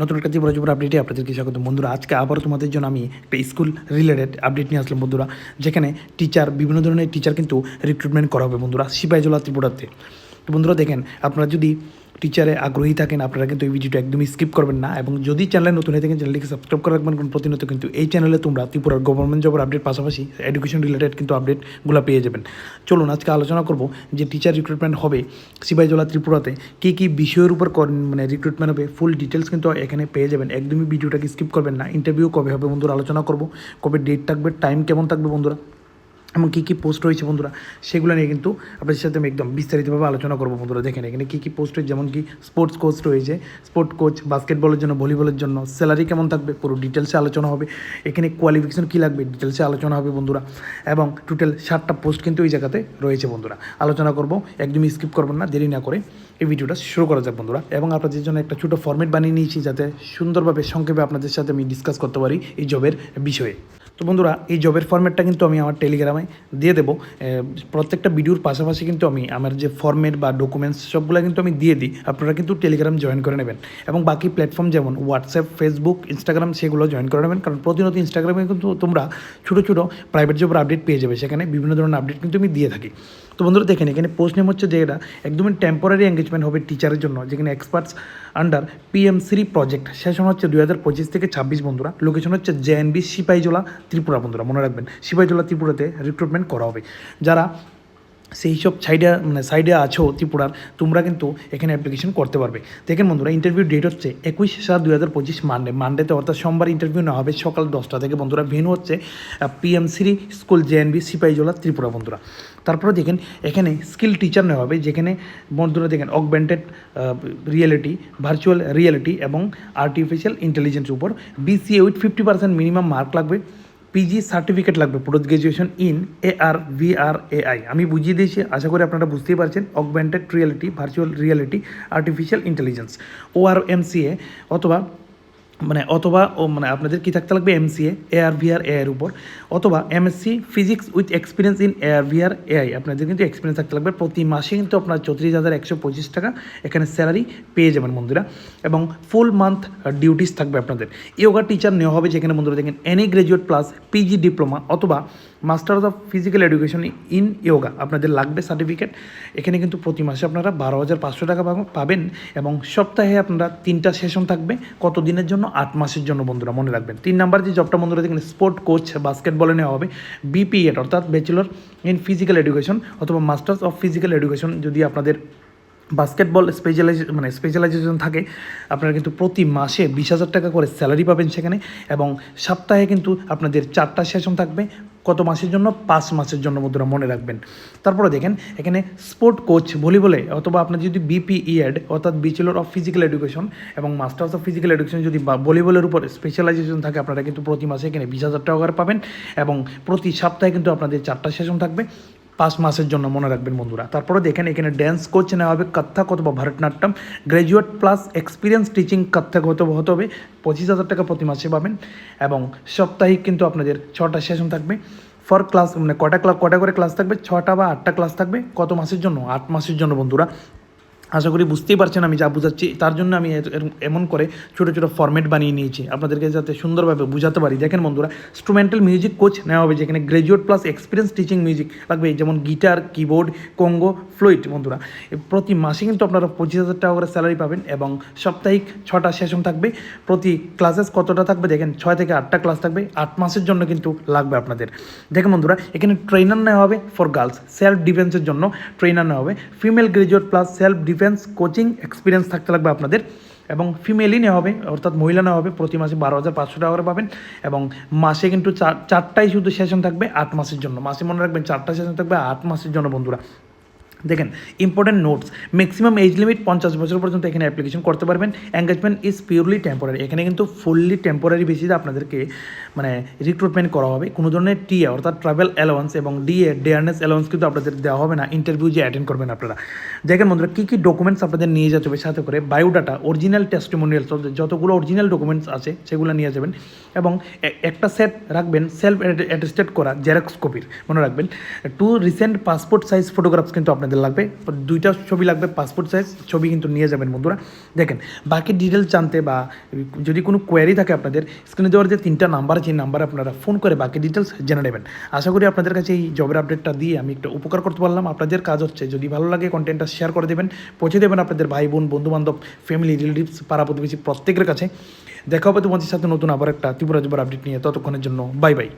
নতুন একটা জীবন জীবন আপডেটে আপনাদেরকে স্বাগত। বন্ধুরা, আজকে আবারও তোমাদের জন্য আমি একটা স্কুল রিলেটেড আপডেট নিয়ে আসলাম বন্ধুরা, যেখানে টিচার বিভিন্ন ধরনের টিচার কিন্তু রিক্রুটমেন্ট করা হবে বন্ধুরা, সিপাহীজলা ত্রিপুরাতে। বন্ধুরা দেখেন, আপনারা যদি টিচারে আগ্রহী থাকেন, আপনারা কিন্তু এই ভিডিওটা একদমই স্কিপ করবেন না এবং যদি চ্যানেলে নতুন হয়ে থাকেন চ্যানেলটিকে সাবস্ক্রাইব করে রাখবেন। কারণ প্রতিনিয়ত কিন্তু এই চ্যানেলে তোমরা ত্রিপুরার গভর্নমেন্ট জবের আপডেট পাশাপাশি এডুকেশন রিলেটেড কিন্তু আপডেটগুলো পেয়ে যাবেন। চলুন, আজকে আলোচনা করব যে টিচার রিক্রুটমেন্ট হবে সিপাহীজলা ত্রিপুরাতে, কী কী বিষয়ের উপর মানে রিক্রুটমেন্ট হবে ফুল ডিটেলস কিন্তু এখানে পেয়ে যাবেন। একদমই ভিডিওটাকে স্কিপ করবেন না। ইন্টারভিউ কবে হবে বন্ধুরা, আলোচনা করব। কবে ডেট থাকবে টাইম কেমন থাকবে বন্ধুরা? এবং কী কী পোস্ট রয়েছে বন্ধুরা, সেগুলো নিয়ে কিন্তু আপনাদের সাথে আমি একদম বিস্তারিতভাবে আলোচনা করব বন্ধুরা। দেখেন এখানে কী কী পোস্ট রয়েছে, যেমন কি স্পোর্টস কোচ রয়েছে স্পোর্ট কোচ বাস্কেটবলের জন্য ভলিবলের জন্য স্যালারি কেমন থাকবে, পুরো ডিটেলসে আলোচনা হবে। এখানে কোয়ালিফিকেশন কী লাগবে ডিটেলসে আলোচনা হবে বন্ধুরা। এবং টোটাল ষাটটা পোস্ট কিন্তু এই জায়গাতে রয়েছে বন্ধুরা। আলোচনা করব, একদমই স্কিপ করবেন না, দেরি না করে এই ভিডিওটা শুরু করা যাক বন্ধুরা। এবং আপনাদের জন্য একটা ছোটো ফর্মেট বানিয়ে নিয়েছি, যাতে সুন্দরভাবে সংক্ষেপে আপনাদের সাথে আমি ডিসকাস করতে পারি এই জবের বিষয়ে। তো বন্ধুরা, এই জবের ফর্মেটটা কিন্তু আমি আমার টেলিগ্রামে দিয়ে দেবো। প্রত্যেকটা ভিডিওর পাশাপাশি কিন্তু আমি আমার যে ফর্মেট বা ডকুমেন্টস সবগুলো কিন্তু আমি দিয়ে দিই। আপনারা কিন্তু টেলিগ্রাম জয়েন করে নেবেন। এবং বাকি প্ল্যাটফর্ম যেমন হোয়াটসঅ্যাপ ফেসবুক ইনস্টাগ্রাম সেগুলো জয়েন করে নেবেন। কারণ প্রতিনিয়ত ইনস্টাগ্রামে কিন্তু তোমরা ছোটো ছোটো প্রাইভেট জবের আপডেট পেয়ে যাবে। সেখানে বিভিন্ন ধরনের আপডেট কিন্তু আমি দিয়ে থাকি। তো বন্ধুরা, দেখেন এখানে পোস্ট নেম হচ্ছে যে এটা একদমই টেম্পোরারি এঙ্গেজমেন্ট হবে টিচারের জন্য। যেখানে experts under PM Shri project session হচ্ছে দুই হাজার পঁচিশ থেকে ছাব্বিশ বন্ধুরা। লোকেশন হচ্ছে জেএনবি সিপাইজোলা ত্রিপুরা বন্ধুরা। মনে রাখবেন সিপাইজোলা ত্রিপুরাতে রিক্রুটমেন্ট করা হবে। যারা সেই সব সাইডে মানে সাইডে আছো ত্রিপুরার, তোমরা কিন্তু এখানে অ্যাপ্লিকেশন করতে পারবে। দেখেন বন্ধুরা ইন্টারভিউ ডেট হচ্ছে একুশ সাত দুই হাজার পঁচিশ মানডে মানডেতে অর্থাৎ সোমবার ইন্টারভিউ নেওয়া হবে সকাল দশটা থেকে। বন্ধুরা ভেনু হচ্ছে PMC school JNB Sipahijala, Tripura বন্ধুরা। তারপরে দেখেন, এখানে স্কিল টিচার নেওয়া হবে, যেখানে বন্ধুরা দেখেন অগমেন্টেড রিয়েলিটি ভার্চুয়াল রিয়েলিটি এবং আর্টিফিশিয়াল ইন্টেলিজেন্স উপর। BCA with fifty percent minimum mark লাগবে। পিজি সার্টিফিকেট লাগবে post graduation in A R V R A I আমি বুঝিয়ে দিয়েছি, আশা করি আপনারা বুঝতেই পারছেন augmented reality virtual reality artificial intelligence ও আর এম সি এ অথবা মানে অথবা, ও মানে আপনাদের কী থাকতে লাগবে? এমসিএ এআর ভিআর এ এর উপর। অথবা MSc physics with experience in AR VR AI আপনাদের কিন্তু এক্সপিরিয়েন্স থাকতে লাগবে। প্রতি মাসে কিন্তু আপনার চৌত্রিশ হাজার একশো পঁচিশ টাকা এখানে স্যালারি পেয়ে যাবেন বন্ধুরা। এবং ফুল মান্থ ডিউটিস থাকবে আপনাদের। ইয়োগা টিচার নেওয়া হবে যেখানে বন্ধুরা দেখেন any graduate plus PG diploma অথবা masters of physical education in yoga আপনাদের লাগবে সার্টিফিকেট এখানে কিন্তু প্রতি মাসে আপনারা বারো হাজার পাঁচশো টাকা পাবেন এবং সপ্তাহে আপনারা তিনটা সেশন থাকবে। কত দিনের জন্য? আট মাসের জন্য বন্ধুরা, মনে রাখবেন। তিন নাম্বার যে জবটা বন্ধুরা, দেখেন স্পোর্ট কোচ বাস্কেটবলে নেওয়া হবে। বিপিএড অর্থাৎ ব্যাচেলর ইন ফিজিক্যাল এডুকেশন অথবা মাস্টার্স অফ ফিজিক্যাল এডুকেশন যদি আপনাদের বাস্কেটবল স্পেশালাইজ মানে স্পেশালাইজেশন থাকে, আপনারা কিন্তু প্রতি মাসে বিশ হাজার টাকা করে স্যালারি পাবেন সেখানে। এবং সপ্তাহে কিন্তু আপনাদের চারটা সেশন থাকবে। কত মাসের জন্য? পাঁচ মাসের জন্য বন্ধুরা মনে রাখবেন। তারপরে দেখেন, এখানে স্পোর্ট কোচ ভলিবলে অথবা আপনার যদি বিপিইএড অর্থাৎ ব্যাচেলর অফ ফিজিক্যাল এডুকেশন এবং মাস্টার্স অফ ফিজিক্যাল এডুকেশন যদি ভলিবলের উপর স্পেশালাইজেশন থাকে, আপনারা কিন্তু প্রতি মাসে এখানে বিশ হাজার টাকা পাবেন এবং প্রতি সপ্তাহে কিন্তু আপনাদের চারটা সেশন থাকবে। পাঁচ মাসের জন্য মনে রাখবেন বন্ধুরা। তারপরে দেখেন এখানে ড্যান্স কোচ নেওয়া হবে কত্থক অথবা Bharatanatyam. Graduate plus experience teaching Kathak হতে হতে হবে, পঁচিশ হাজার টাকা প্রতি মাসে পাবেন। এবং সাপ্তাহিক কিন্তু আপনাদের ছটা সেশন থাকবে। ফর ক্লাস মানে কটা ক্লাস কটা করে ক্লাস থাকবে? ছটা বা আটটা ক্লাস থাকবে। কত মাসের জন্য? আট মাসের জন্য বন্ধুরা। আশা করি বুঝতেই পারছেন আমি যা বুঝাচ্ছি। তার জন্য আমি এমন করে ছোটো ছোটো ফর্মেট বানিয়ে নিয়েছি। আপনাদেরকে যাতে সুন্দরভাবে বুঝাতে পারি। দেখেন বন্ধুরা ইনস্ট্রুমেন্টাল মিউজিক কোচ নেওয়া হবে যেখানে graduate plus experience teaching music লাগবে। যেমন গিটার কিবোর্ড কঙ্গো ফ্লুইট বন্ধুরা। প্রতি মাসে কিন্তু আপনারা পঁচিশ হাজার টাকা করে স্যালারি পাবেন এবং সাপ্তাহিক ছটা সেশন থাকবে। প্রতি ক্লাসেস কতটা থাকবে? দেখেন ছয় থেকে আটটা ক্লাস থাকবে। আট মাসের জন্য কিন্তু লাগবে আপনাদের। দেখেন বন্ধুরা, এখানে ট্রেনার নেওয়া হবে ফর গার্লস সেলফ ডিফেন্সের জন্য ট্রেনার নেওয়া হবে। Female graduate plus self defence coaching experience থাকতে লাগবে আপনাদের এবং ফিমেলই নেওয়া হবে, অর্থাৎ মহিলা নেওয়া হবে, প্রতি মাসে বারো হাজার পাঁচশো টাকা করে পাবেন এবং মাসে কিন্তু চার চারটাই শুধু সেশন থাকবে আট মাসের জন্য। মাসে মনে রাখবেন চারটা সেশন থাকবে আট মাসের জন্য বন্ধুরা। দেখেন important notes maximum age limit পঞ্চাশ বছর পর্যন্ত এখানে অ্যাপ্লিকেশন করতে পারবেন। এঙ্গেজমেন্ট ইজ পিওরলি টেম্পোরারি এখানে কিন্তু ফুললি টেম্পোরারি বেসিসে আপনাদেরকে মানে রিক্রুটমেন্ট করা হবে। কোনো ধরনের টিএ অর্থাৎ ট্রাভেল অ্যালাউন্স এবং ডিএ ডেয়ারনেস অ্যালাউন্স কিন্তু আপনাদের দেওয়া হবে না। ইন্টারভিউ যে অ্যাটেন্ড করবেন আপনারা। দেখেন বন্ধুরা, কী কী ডকুমেন্টস আপনাদের নিয়ে যেতে হবে? সাথে করে বায়োডাটা অরিজিনাল টেস্টিমোনিয়াল যতগুলো অরিজিনাল ডকুমেন্টস আছে, সেগুলো নিয়ে যাবেন। এবং একটা সেট রাখবেন সেলফ অ্যাটেস্টেড করা জেরক্স কপির মনে রাখবেন two recent passport size photographs কিন্তু আপনাদের আপনাদের লাগবে। দুইটা ছবি লাগবে পাসপোর্ট সাইজ ছবি কিন্তু নিয়ে যাবেন বন্ধুরা। দেখেন, বাকি ডিটেলস জানতে বা যদি কোনো কোয়ারি থাকে আপনাদের স্ক্রিনে দেওয়ার যে তিনটা নাম্বার এই নাম্বারে আপনারা ফোন করে বাকি ডিটেলস জেনে নেবেন। আশা করি আপনাদের কাছে এই জবের আপডেটটা দিয়ে আমি একটু উপকার করতে পারলাম। আপনাদের কাজ হচ্ছে, যদি ভালো লাগে কন্টেন্টটা শেয়ার করে দেবেন, পৌঁছে দেবেন আপনাদের ভাই, বোন বন্ধু বান্ধব ফ্যামিলি রিলেটিভস পাড়া প্রতিবেশী প্রত্যেকের কাছে। দেখা হবে তোমাদের সাথে নতুন আবার একটা ত্রিপুরা জবের আপডেট নিয়ে। ততক্ষণের জন্য বাই বাই